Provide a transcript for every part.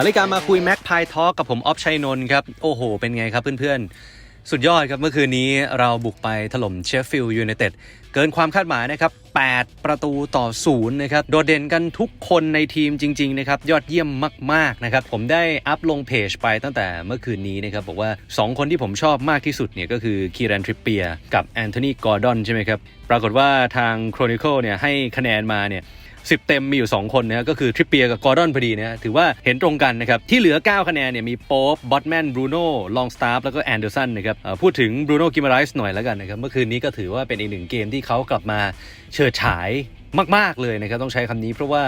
สารการมาคุยแม็กพายทอกับผมออฟชัยนนท์ครับ โอ้โห เป็นไงครับเพื่อนๆ สุดยอดครับเมื่อคืนนี้เราบุกไปถล่มเชฟฟิลด์ยูไนเต็ดเกินความคาดหมายนะครับ 8 ประตูต่อศูนย์นะครับ โดดเด่นกันทุกคนในทีมจริง ๆ นะครับ ยอดเยี่ยมมาก ๆ นะครับ ผมได้อัพลงเพจไปตั้งแต่เมื่อคืนนี้นะครับ บอกว่า 2 คนที่ผมชอบมากที่สุดเนี่ยก็คือคีรันทริปเปียกับแอนโทนีกอร์ดอนใช่ไหมครับ ปรากฏว่าทาง Chronicle เนี่ยให้คะแนนมาเนี่ย 10 เต็มมีอยู่ 2 คนนะก็คือทริปเปียกับกอร์ดอนพอดีนะถือว่าเห็นตรงกันนะครับที่เหลือ 9 คะแนนเนี่ยมีโป๊บบอตแมนบรูโน่ลองสตาร์ฟแล้วก็แอนเดอร์สันนะครับพูดถึงบรูโน่กิมาไรส์หน่อยแล้วกันนะครับเมื่อคืนนี้ก็ถือว่าเป็นอีกหนึ่งเกมที่เขากลับมาเฉิดฉาย มาก ๆ เลยนะครับต้องใช้คำนี้เพราะว่า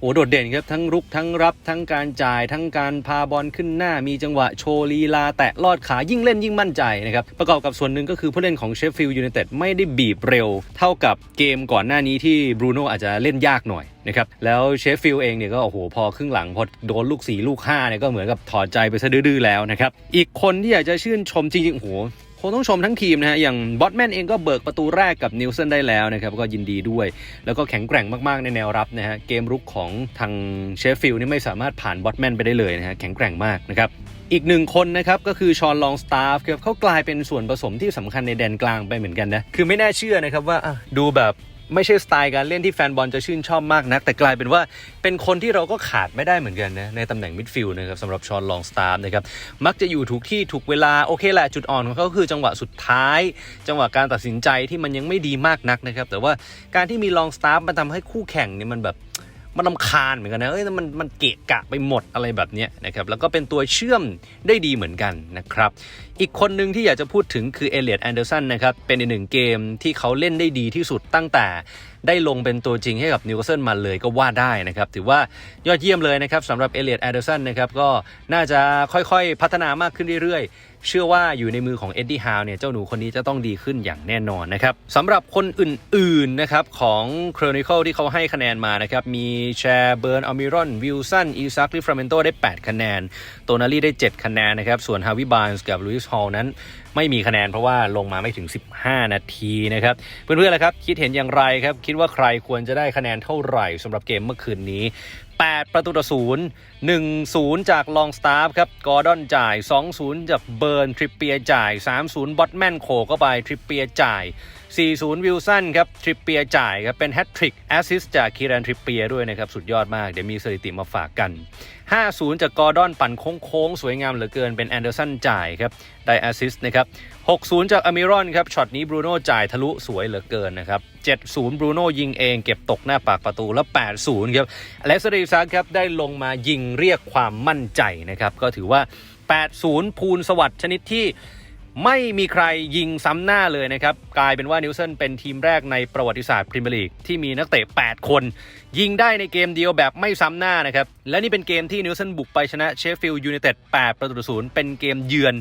โอ้โดดเด่นครับทั้งรุกทั้งรับทั้งการจ่าย ทั้งการพาบอลขึ้นหน้า มีจังหวะโชว์ลีลา แตะลอดขายิ่งเล่นยิ่งมั่นใจนะครับประกอบกับส่วนหนึ่งก็คือผู้เล่นของเชฟฟิลด์ยูไนเต็ดไม่ได้บีบเร็ว เท่ากับเกมก่อนหน้านี้ที่บรูโน่อาจจะเล่นยากหน่อยนะครับแล้วเชฟฟิลด์เองเนี่ยก็โอ้โหพอครึ่งหลังพอโดนลูก4ลูก5เนี่ยก็เหมือนกับถอดใจไปซะดื้อแล้วนะครับอีกคนที่อยากจะชื่นชมจริงๆโอ้โห งต้องชมทั้งทีมนะฮะ อย่างบอตแมนเองก็เบิกประตูแรกกับนิวเซนได้แล้วนะครับ ก็ยินดีด้วย แล้วก็แข็งแกร่งมากๆในแนวรับนะฮะ เกมรุกของทางเชฟฟิลด์นี่ไม่สามารถผ่านบอตแมนไปได้เลยนะฮะ แข็งแกร่งมากนะครับอีกหนึ่งคนนะครับก็คือชอนลองสตาฟครับเขากลายเป็นส่วนผสมที่สำคัญในแดนกลางไปเหมือนกันนะ คือไม่น่าเชื่อนะครับว่าดูแบบ ไม่ใช่สไตล์การเล่นที่แฟนบอลจะชื่นชอบมากนัก แต่กลายเป็นว่าเป็นคนที่เราก็ขาดไม่ได้เหมือนกันนะในตำแหน่งมิดฟิลด์นะครับสำหรับชอนลองสตาร์นะครับมักจะอยู่ถูกที่ถูกเวลาโอเคแหละจุดอ่อนของเขาคือจังหวะสุดท้าย จังหวะการตัดสินใจที่มันยังไม่ดีมากนักนะครับแต่ว่าการที่มีลองสตาร์มันทำให้คู่แข่งเนี่ยมันแบบ มันลำคาญเหมือนกันนะเอ้ยมันมันเกะกะไปหมดอะไรแบบนี้นะครับแล้วก็เป็นตัวเชื่อมได้ดีเหมือนกันนะครับอีกคนหนึ่งที่อยากจะพูดถึงคือเอเลียดแอนเดอร์สันนะครับเป็นอีกหนึ่งเกมที่เขาเล่นได้ดีที่สุดตั้งแต่ ได้ลงเป็นตัวจริงให้กับนิวคาสเซิลมาเลยก็ว่าได้นะครับ ถือว่ายอดเยี่ยมเลยนะครับสำหรับเอเลียดแอเดอร์สันนะครับก็น่าจะค่อยๆพัฒนามากขึ้นเรื่อยๆ เชื่อว่าอยู่ในมือของเอ็ดดี้ฮาวเนี่ยเจ้าหนูคนนี้จะต้องดีขึ้นอย่างแน่นอนนะครับสำหรับคนอื่นๆนะครับของ Chronicle ที่เขาให้คะแนนมานะครับมีแชร์เบิร์นอ l มิรอนวิลสันอีซักลิฟราเมนโตได้ 8 คะแนน โตนาลีได้ 7 คะแนนนะครับส่วนฮาวิบานส์กับลุยส์ฮอลนั้น ไม่มีคะแนนเพราะว่าลงมาไม่ถึง 15 นาทีนะครับเพื่อนๆล่ะครับคิดเห็นอย่างไรครับคิดว่าใครควรจะได้คะแนนเท่าไหร่สำหรับเกมเมื่อคืนนี้ 8 ประตูต่อศูนย์1 0 จากลองสตาฟครับ กอร์ดอนจ่าย 2 0 จากเบิร์น ทริปเปียจ่าย 3 0 บอตแมนโขเข้าไป ทริปเปียจ่าย 4-0 วิลสันครับ ทริปเปียจ่ายครับ เป็นแฮตทริก แอสซิสจากคีรันทริปเปียด้วยนะครับ สุดยอดมาก เดี๋ยวมีสถิติมาฝากกัน 5-0 จากกอร์ดอนปั่นโค้งๆ สวยงามเหลือเกิน เป็นแอนเดอร์สันจ่ายครับ ได้แอสซิสนะครับ 6-0 จากอเมรอนครับ ช็อตนี้บรูโน่จ่ายทะลุสวยเหลือเกินนะครับ 7-0บรูโน่ยิงเองเก็บตกหน้าปากประตูแล้ว 8-0 ครับอเล็กซ์เดซักครับได้ลงมายิงเรียกความมั่นใจนะครับ ก็ถือว่า 8-0ภูลสวัสดิ์ชนิดที่ ไม่มีใครยิงซ้ำหน้าเลยนะครับ กลายเป็นว่านิวเซนเป็นทีมแรกในประวัติศาสตร์พรีเมียร์ลีกที่มีนักเตะ 8 คน ยิงได้ในเกมเดียวแบบไม่ซ้ำหน้านะครับ และนี่เป็นเกมที่นิวเซนบุกไปชนะเชฟฟิลด์ยูไนเต็ด 8 ประตูต่อศูนย์เป็นเกมเยือน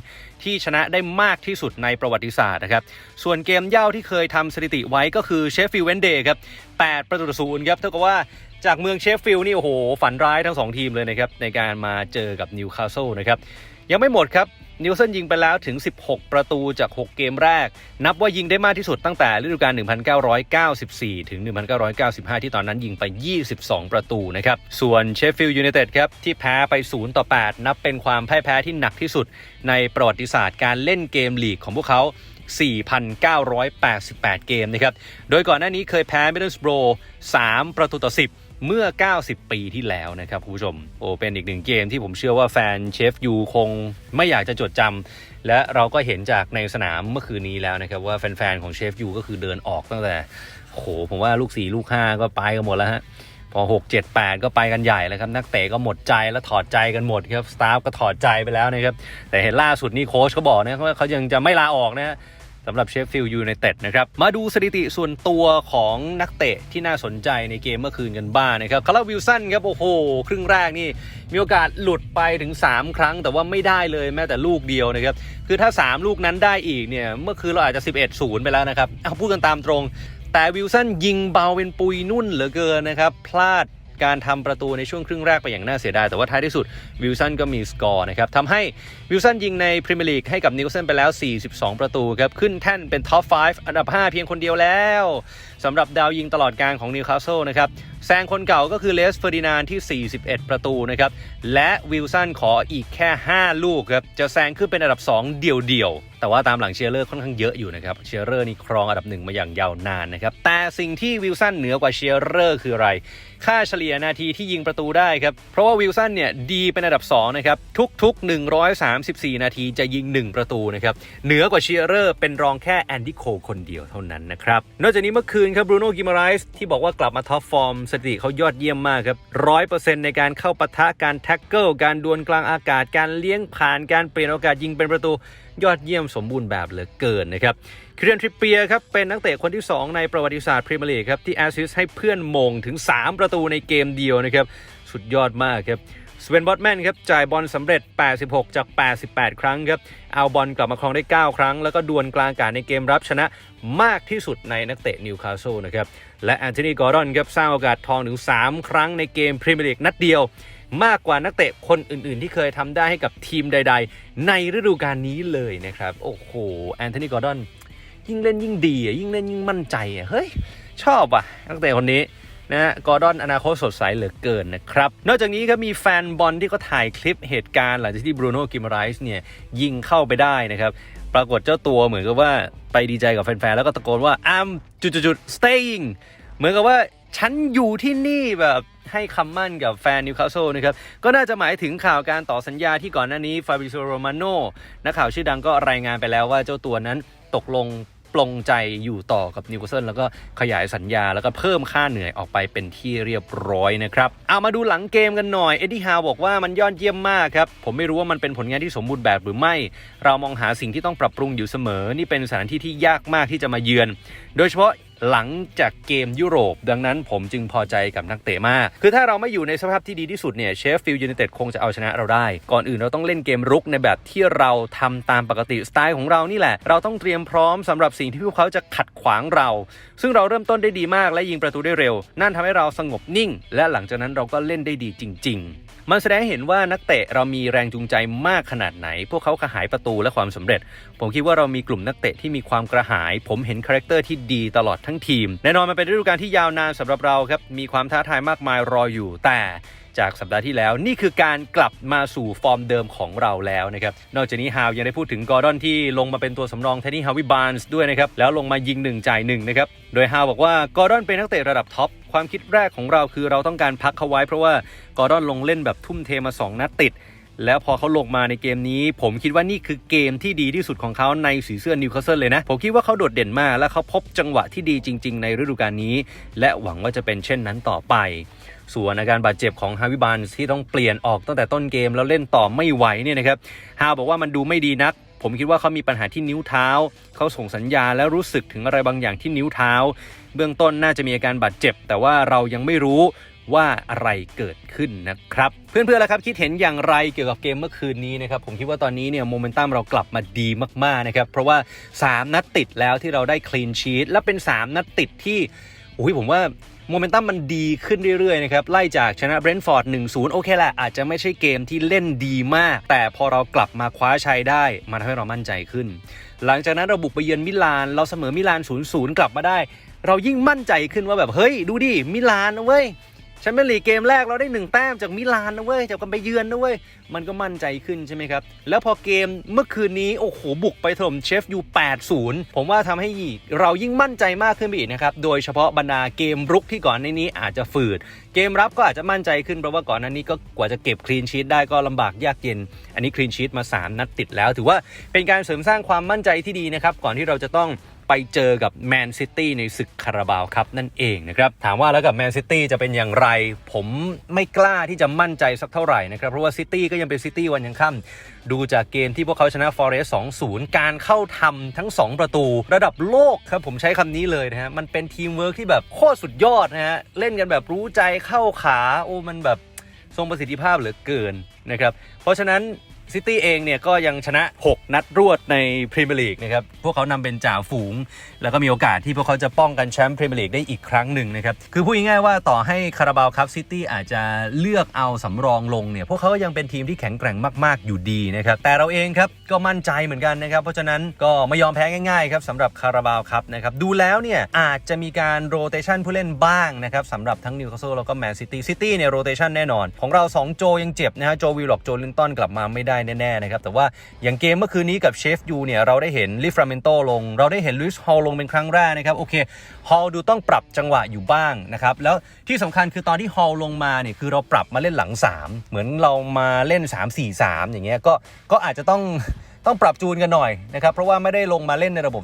ที่ชนะได้มากที่สุดในประวัติศาสตร์นะครับ ส่วนเกมเย่าที่เคยทำสถิติไว้ก็คือเชฟฟิลด์เวนเดย์ครับ 8 ประตูต่อศูนย์ครับ เท่ากับว่าจากเมืองเชฟฟิลด์นี่โอ้โหฝันร้ายทั้ง 2 ทีมเลยนะครับในการมาเจอกับนิวคาสเซิลนะครับยังไม่หมดครับนิวเซนยิงไปแล้วถึง 16 ประตูจาก 6 เกมแรก นับว่ายิงได้มากที่สุดตั้งแต่ฤดูกาล 1994 ถึง 1995 ที่ตอนนั้นยิงไป 22 ประตูนะครับ ส่วนเชฟฟิลด์ยูไนเต็ดครับ ที่แพ้ไป 0 ต่อ 8 นับเป็นความแพ่ายแพ้ที่หนักที่สุด ในประวัติศาสตร์การเล่นเกมลีกของพวกเขา 4,988 เกมนะครับ โดยก่อนหน้านี้เคยแพ้มิดเดิลสโบร3 ประตูต่อ 10 เมื่อ 90 ปีที่แล้วนะครับคุณผู้ชม โอ้เป็นอีกหนึ่งเกมที่ผมเชื่อว่าแฟนเชฟยูคงไม่อยากจะจดจำและเราก็เห็นจากในสนามเมื่อคืนนี้แล้วนะครับ ว่าแฟนๆ ของเชฟยูก็คือเดินออกตั้งแต่โหผมว่าลูก 4 ลูก 5 ก็ไปกันหมดแล้วฮะพอ 6 7 8 ก็ไปกันใหญ่แล้วครับ นักเตะก็หมดใจแล้วถอดใจกันหมดครับสตาฟก็ถอดใจไปแล้วนะครับแต่เห็นล่าสุดนี่โค้ชเขาบอกนะว่าเขายังจะไม่ลาออกนะฮะ สำหรับเชฟฟิลด์ยูไนเต็ดนะครับ มาดูสถิติส่วนตัวของนักเตะที่น่าสนใจในเกมเมื่อคืนกันบ้างนะครับคาร์ลวิลสันครับ โอ้โห ครึ่งแรกนี่ มีโอกาสหลุดไปถึง 3 ครั้ง แต่ว่าไม่ได้เลยแม้แต่ลูกเดียวนะครับ คือถ้า 3 ลูกนั้นได้อีกเนี่ย เมื่อคืนเราอาจจะ 11-0 ไปแล้วนะครับเอาพูดกันตามตรง แต่วิลสันยิงเบาเป็นปุยนุ่นเหลือเกินนะครับพลาด การทำประตูในช่วงครึ่งแรกไปอย่างน่าเสียดาย แต่ว่าท้ายที่สุดวิลสันก็มีสกอร์นะครับทำให้วิลสันยิงในพรีเมียร์ลีกให้กับนิวเซนไปแล้ว 42 ประตูครับขึ้นแท่นเป็นท็อป 5 อันดับ 5 เพียงคนเดียวแล้ว สำหรับดาวยิงตลอดการของนิวคาสเซิลนะครับแซงคนเก่าก็คือเลสเฟอร์ดินานที่ 41 ประตูนะครับ และวิลสันขออีกแค่ 5 ลูกครับ จะแซงขึ้นเป็นอันดับ 2 เดี่ยวๆ แต่ว่าตามหลังเชียร์เลอร์ค่อนข้างเยอะอยู่นะครับ เชียร์เลอร์นี่ครองอันดับหนึ่งมาอย่างยาวนานนะครับ แต่สิ่งที่วิลสันเหนือกว่าเชียร์เลอร์คืออะไร ค่าเฉลี่ยนาทีที่ยิงประตูได้ครับ เพราะว่าวิลสันเนี่ยดีเป็นอันดับ2นะครับ ทุกๆ 134 นาทีจะยิง 1 ประตูนะครับ เหนือกว่าเชียร์เลอร์เป็นรองแค่แอนดี้โคคนเดียวเท่านั้นนะครับ นอกจากนี้เมื่อคืนครับบรูโน่กิมาไรส์ที่บอกว่ากลับมาท็อปฟอร์มสถิติเขายอดเยี่ยมมากครับร้อยเปอร์เซ็นต์ในการเข้าปะทะการแท็กเกิลการดวลกลางอากาศการเลี้ยงผ่านการเปลี่ยนโอกาสยิงเป็นประตูยอดเยี่ยมสมบูรณ์แบบเหลือเกินนะครับครียนทริปเปียร์ครับเป็นนักเตะคนที่ 2 ในประวัติศาสตร์พรีเมียร์ลีกครับที่แอสซิสต์ให้เพื่อนมงถึง 3 ประตูในเกมเดียวนะครับสุดยอดมากครับ สเวนบอตแมนครับจ่ายบอลสำเร็จ 86 จาก 88 ครั้งครับ เอาบอลกลับมาครองได้ 9 ครั้ง แล้วก็ดวลกลางอากาศในเกมรับชนะมากที่สุดในนักเตะนิวคาสเซิลนะครับ และแอนโทนีกอร์ดอนครับสร้างโอกาสทองถึง 3 ครั้งในเกมพรีเมียร์ลีกนัดเดียว มากกว่านักเตะคนอื่น ๆ ที่เคยทำได้ให้กับทีมใด ๆ ในฤดูกาลนี้เลยนะครับ โอ้โหแอนโทนีกอร์ดอนยิ่งเล่นยิ่งดีอะยิ่งเล่นยิ่งมั่นใจอะเฮ้ยชอบอะนักเตะคนนี้ นะฮะกอร์ดอนอนาคตสดใสเหลือเกินนะครับ นอกจากนี้ก็มีแฟนบอลที่เขาถ่ายคลิปเหตุการณ์หลังจากที่บรูโน่กิมไรส์เนี่ยยิงเข้าไปได้นะครับ ปรากฏเจ้าตัวเหมือนกับว่าไปดีใจกับแฟนๆ แล้วก็ตะโกนว่า I'm จุดๆๆ staying เหมือนกับว่าฉันอยู่ที่นี่แบบให้คำมั่นกับแฟนนิวคาสเซิลนะครับ ก็น่าจะหมายถึงข่าวการต่อสัญญาที่ก่อนหน้านี้ฟาบิโซโรมาโนนักข่าวชื่อดังก็รายงานไปแล้วว่าเจ้าตัวนั้นตกลง ปลงใจอยู่ต่อกับนิวคาสเซิลแล้วก็ขยายสัญญาแล้วก็เพิ่มค่าเหนื่อยออกไปเป็นที่เรียบร้อยนะครับเอามาดูหลังเกมกันหน่อยเอ็ดดี้ฮาวบอกว่ามันยอดเยี่ยมมากครับ ผมไม่รู้ว่ามันเป็นผลงานที่สมบูรณ์แบบหรือไม่ เรามองหาสิ่งที่ต้องปรับปรุงอยู่เสมอ นี่เป็นสถานที่ที่ยากมากที่จะมาเยือน โดยเฉพาะ หลังจากเกมยุโรป ดังนั้นผมจึงพอใจกับนักเตะมาก คือถ้าเราไม่อยู่ในสภาพที่ดีที่สุดเนี่ยเชฟฟิลด์ยูไนเต็ดคงจะเอาชนะเราได้ ก่อนอื่นเราต้องเล่นเกมรุกในแบบที่เราทำตามปกติสไตล์ของเรานี่แหละ เราต้องเตรียมพร้อมสำหรับสิ่งที่พวกเขาจะขัดขวางเรา ซึ่งเราเริ่มต้นได้ดีมากและยิงประตูได้เร็ว นั่นทำให้เราสงบนิ่ง และหลังจากนั้นเราก็เล่นได้ดีจริง ๆ มันแสดงให้เห็นว่านักเตะเรามีแรงจูงใจมากขนาดไหน พวกเขากระหายประตูและความสำเร็จ ผมคิดว่าเรามีกลุ่มนักเตะที่มีความกระหาย ผมเห็นคาแรคเตอร์ที่ดีตลอดทั้งทีม แน่นอนมันเป็นฤดูกาลที่ยาวนานสำหรับเราครับ มีความท้าทายมากมายรออยู่แต่ จากสัปดาห์ที่แล้ว นี่คือการกลับมาสู่ฟอร์มเดิมของเราแล้วนะครับนอกจากนี้ฮาวยังได้พูดถึงกอร์ดอนที่ลงมาเป็นตัวสำรองแทนนี่ฮาวิบานส์ด้วยนะครับแล้วลงมายิงหนึ่งจ่ายหนึ่งนะครับโดยฮาวบอกว่ากอร์ดอนเป็นนักเตะระดับท็อปความคิดแรกของเราคือเราต้องการพักเขาไว้ เพราะว่ากอร์ดอนลงเล่นแบบทุ่มเทมา 2 นัดติดแล้วพอเขาลงมาในเกมนี้ ผมคิดว่านี่คือเกมที่ดีที่สุดของเขาในสีเสื้อนิวคาสเซิลเลยนะ ผมคิดว่าเขาโดดเด่นมาก และเขาพบจังหวะที่ดีจริง ๆ ในฤดูกาลนี้ และหวังว่าจะเป็นเช่นนั้นต่อไป ส่วนอาการบาดเจ็บของฮาวิบานที่ต้องเปลี่ยนออกตั้งแต่ต้นเกมแล้วเล่นต่อไม่ไหวเนี่ยนะครับฮาวบอกว่ามันดูไม่ดีนัก ผมคิดว่าเขามีปัญหาที่นิ้วเท้า เขาส่งสัญญาณและรู้สึกถึงอะไรบางอย่างที่นิ้วเท้า เบื้องต้นน่าจะมีอาการบาดเจ็บ แต่ว่าเรายังไม่รู้ว่าอะไรเกิดขึ้นนะครับ เพื่อนๆแล้วครับคิดเห็นอย่างไรเกี่ยวกับเกมเมื่อคืนนี้นะครับผมคิดว่าตอนนี้เนี่ยโมเมนตัมเรากลับมาดีมากๆนะครับเพราะว่า 3 นัดติดแล้วที่เราได้คลีนชีตและเป็น 3 นัดติดที่อุ้ยผมว่า โมเมนตัมมันดีขึ้นเรื่อยๆนะครับไล่จากชนะเบรนท์ฟอร์ด 1-0 โอเคแหละ อาจจะไม่ใช่เกมที่เล่นดีมาก แต่พอเรากลับมาคว้าชัยได้มันทำให้เรามั่นใจขึ้น หลังจากนั้นเราบุกไปเยือนมิลาน เราเสมอมิลาน 0-0 กลับมาได้ เรายิ่งมั่นใจขึ้นว่าแบบเฮ้ย ดูดิมิลานเว้ย แชมเปี้ยนลีกเกมแรกเราได้หนึ่งแต้มจากมิลานนะเว้ยจากกันไปเยือนนะเว้ย มันก็มั่นใจขึ้นใช่ไหมครับ แล้วพอเกมเมื่อคืนนี้ โอ้โห บุกไปถล่มเชฟยู8-0 ผมว่าทำให้เรายิ่งมั่นใจมากขึ้นไปอีกนะครับ โดยเฉพาะบรรดาเกมรุกที่ก่อนในนี้อาจจะฝืด เกมรับก็อาจจะมั่นใจขึ้นเพราะว่าก่อนหน้านี้ก็กว่าจะเก็บคลีนชีตได้ก็ลำบากยากเย็น อันนี้คลีนชีตมา 3 นัดติดแล้ว ถือว่าเป็นการเสริมสร้างความมั่นใจที่ดีนะครับก่อนที่เราจะต้อง ไปเจอกับแมนซิตี้ในศึกคาราบาวครับนั่นเองนะครับ ถามว่าแล้วกับแมนซิตี้จะเป็นอย่างไร ผมไม่กล้าที่จะมั่นใจสักเท่าไหร่นะครับ เพราะว่าซิตี้ก็ยังเป็นซิตี้วันยังค่ำดูจากเกมที่พวกเขาชนะฟอเรสต์2-0 การเข้าทำทั้ง 2 ประตู ระดับโลกครับผมใช้คำนี้เลยนะฮะ มันเป็นทีมเวิร์กที่แบบโคตรสุดยอดนะฮะ เล่นกันแบบรู้ใจเข้าขา โอ้มันแบบทรงประสิทธิภาพเหลือเกินนะครับ เพราะฉะนั้น ซิตี้เองเนี่ยก็ยังชนะ 6 นัดรวดในพรีเมียร์ลีกนะครับ พวกเขานำเป็นจ่าฝูง แล้วก็มีโอกาสที่พวกเขาจะป้องกันแชมป์พรีเมียร์ลีกได้อีกครั้งหนึ่งนะครับ คือพูดง่ายๆว่าต่อให้คาราบาวครับซิตี้อาจจะเลือกเอาสำรองลงเนี่ย พวกเขาก็ยังเป็นทีมที่แข็งแกร่งมากๆอยู่ดีนะครับ แต่เราเองครับก็มั่นใจเหมือนกันนะครับ เพราะฉะนั้นก็ไม่ยอมแพ้ง่ายๆครับสำหรับคาราบาวครับนะครับดูแล้วเนี่ยอาจจะมีการโรเตชันผู้เล่นบ้างนะครับสำหรับทั้งนิวคาสเซิลแล้วก็แมนซิตี้ซิตี้เนี่ยโรเตชันแน่นอน ของเรา 2 โจยังเจ็บนะฮะโจวิลล็อกโจลินตันกลับมาไม่ได้แน่ๆนะครับแต่ว่าอย่างเกมเมื่อคืนนี้กับเชฟยูเนี่ยเราได้เห็นลิฟราเมนโตลง เราได้เห็นลุยส์ฮอลลงเป็นครั้งแรกนะครับโอเคฮอลดูต้องปรับจังหวะอยู่บ้างนะครับแล้วที่สำคัญคือตอนที่ฮอลลงมาเนี่ยคือเราปรับมาเล่นหลัง 3 เหมือนเรามาเล่น 3-4-3 อย่างเงี้ยก็ก็อาจจะต้องต้องปรับจูนกันหน่อยนะครับ เพราะว่าไม่ได้ลงมาเล่นในระบบ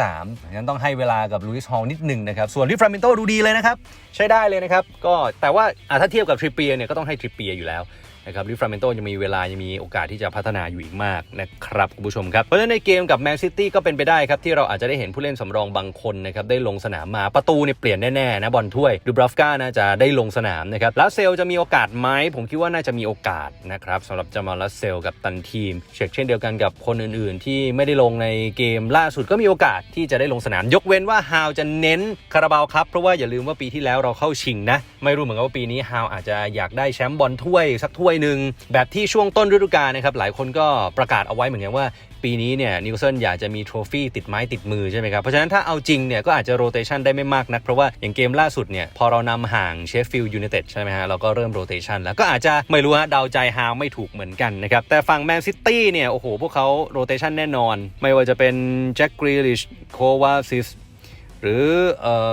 4-3-3งั้นต้องให้เวลากับลุยส์ฮอลนิดหนึ่งนะครับ ส่วนลิฟรามินโตดูดีเลยนะครับ ใช้ได้เลยนะครับ ก็แต่ว่าถ้าเทียบกับทริปเปียเนี่ยก็ต้องให้ทริปเปียอยู่แล้ว นะครับลิฟรามินโตยังมีเวลายังมีโอกาสที่จะพัฒนาอยู่อีกมากนะครับคุณผู้ชมครับ เพราะฉะนั้นในเกมกับแมนซิตี้ก็เป็นไปได้ครับ ที่เราอาจจะได้เห็นผู้เล่นสำรองบางคนนะครับได้ลงสนามมาประตูเนี่ยเปลี่ยนแน่ๆนะบอลถ้วยดูบรอฟกาน่าจะได้ลงสนามนะครับล้วเซลจะมีโอกาสไหมผมคิดว่าน่าจะมีโอกาสนะครับสำหรับจามาลัสเซลกับตันทีมเช็คเช่นเดียวกันกับคนอื่นๆ ที่ไม่ได้ลงในเกมล่าสุดก็มีโอกาสที่จะได้ลงสนาม ยกเว้นว่าฮาวจะเน้นคาราบาวครับเพราะว่าอย่าลืมว่าปีที่แล้วเราเข้าชิงนะไม่รู้เหมือนกันว่าปีนี้ฮาวอาจจะอยากได้แชมป์บอลถ้วยสักถ้วยหนึ่งแบบที่ช่วงต้นฤดูกาลนะครับหลายคนก็ประกาศเอาไว้เหมือนกันว่า ปีนี้เนี่ยนิวเซิลอยากจะมีโทรฟี่ติดไม้ติดมือใช่ไหมครับ เพราะฉะนั้นถ้าเอาจริงเนี่ยก็อาจจะโรเตชันได้ไม่มากนัก เพราะว่าอย่างเกมล่าสุดเนี่ยพอเรานำห่างเชฟฟิลด์ยูไนเต็ดใช่ไหมฮะเราก็เริ่มโรเตชันแล้วก็อาจจะไม่รู้ฮะเดาใจฮาวไม่ถูกเหมือนกันนะครับแต่ฝั่งแมนซิตี้เนี่ยโอ้โหพวกเขาโรเตชันแน่นอน ไม่ว่าจะเป็นแจ็คกรีลิชโควาซิสหรือ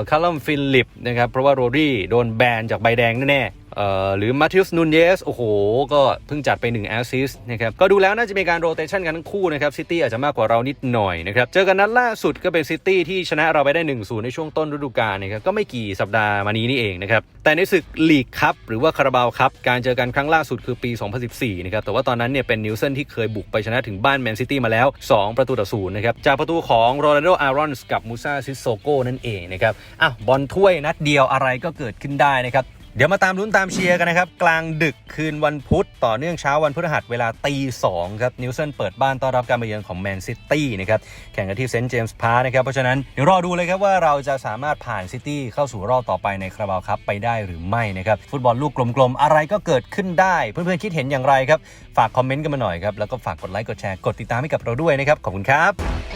คาร์ลัมฟิลิปนะครับเพราะว่าโรดี้โดนแบนจากใบแดงแน่ หรือมาธิอุสนูนเยสโอ้โห ก็เพิ่งจัดไป1แอสซิสนะครับ ก็ดูแล้วน่าจะมีการโรเตชันกันทั้งคู่นะครับซิตี้อาจจะมากกว่าเรานิดหน่อยนะครับ เจอกันนัดล่าสุดก็เป็นซิตี้ที่ชนะเราไปได้ 1-0 ในช่วงต้นฤดูกาลนะครับก็ไม่กี่สัปดาห์มานี้นี่เองนะครับ แต่ในศึกลีกคัพหรือว่าคาราบาวคัพการเจอกันครั้งล่าสุดคือปี 2014 นะครับ แต่ว่าตอนนั้นเนี่ยเป็นนิวเซนที่เคยบุกไปชนะถึงบ้านแมนซิตี้มาแล้ว 2 ประตูต่อศูนย์นะครับจากประตูของโรนัลโดอารอนส์กับมูซาซิสโซโกนั่นเองนะครับอ้าวบอลถ้วยนัดเดียวอะไรก็เกิดขึ้นได้นะครับ เดี๋ยวมาตามลุ้นตามเชียร์กันนะครับ กลางดึกคืนวันพุธ ต่อเนื่องเช้าวันพฤหัสเวลาตีสองครับนิวเซนเปิดบ้านต้อนรับการมาเยือนของแมนซิตี้นะครับแข่งกันที่เซนต์เจมส์พาร์คนะครับเพราะฉะนั้นเดี๋ยวรอดูเลยครับว่าเราจะสามารถผ่านซิตี้เข้าสู่รอบต่อไปในคาราบาวครับไปได้หรือไม่นะครับฟุตบอลลูกกลมๆ อะไรก็เกิดขึ้นได้ เพื่อนๆคิดเห็นอย่างไรครับ ฝากคอมเมนต์กันมาหน่อยครับแล้วก็ฝากกดไลค์กดแชร์กดติดตามให้กับเราด้วยนะครับขอบคุณครับ